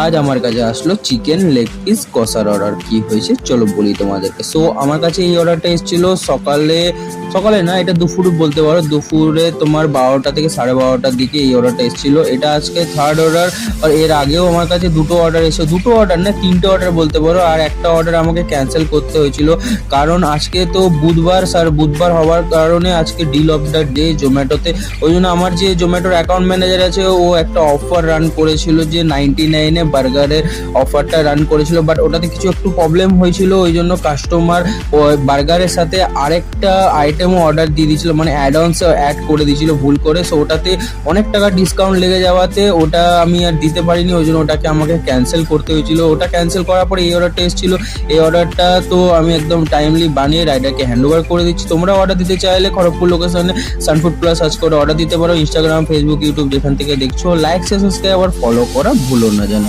আজ আমার কাছে আসলো চিকেন লেগ পিস কষার অর্ডার কি হয়েছে? চলো বলি তোমাদেরকে। সো আমার কাছে এই অর্ডারটা এসেছিল সকালে সকালে না, এটা দুপুর বলতে পারো। দুপুরে তোমার বারোটা থেকে সাড়ে বারোটার দিকে এই অর্ডারটা এসেছিল। এটা আজকে থার্ড অর্ডার আর এর আগেও আমার কাছে দুটো অর্ডার এসেছে। দুটো অর্ডার না, তিনটে অর্ডার বলতে পারো, আর একটা অর্ডার আমাকে ক্যান্সেল করতে হয়েছিল। কারণ আজকে তো বুধবার স্যার বুধবার হওয়ার কারণে আজকে ডিল অফ দ্য ডে জোম্যাটোতে। ওই জন্য আমার যে জোম্যাটোর অ্যাকাউন্ট ম্যানেজার আছে, ও একটা অফার রান করেছিল যে নাইনটি নাইনে বার্গারের অফারটা রান করেছিল বাট ওটাতে কিছু একটু প্রবলেম হয়েছিল, ওই জন্য কাস্টমার বার্গারের সাথে আরেকটা আইটেমও অর্ডার দিয়ে দিয়েছিল মানে অ্যাড অনস অ্যাড করে দিয়েছিল, ভুল করে। সো ওটাতে অনেক টাকা ডিসকাউন্ট লেগে যাওয়াতে ওটা আমি আর দিতে পারিনি, ওই জন্য ওটাকে আমাকে ক্যান্সেল করতে হয়েছিল। ওটা ক্যান্সেল করার পরে এই অর্ডারটা এসেছিল। এই অর্ডারটা তো আমি একদম টাইমলি বানিয়ে রাইডারকে হ্যান্ড ওভার করে দিচ্ছি। তোমরা অর্ডার দিতে চাইলে খড়গপুর লোকেশনে সানফুড প্লাস সার্চ করে অর্ডার দিতে পারো ইনস্টাগ্রাম ফেসবুক ইউটিউব যেখান থেকে দেখছ। লাইক সাবস্ক্রাইব আর ফলো করা ভুলো না যেন।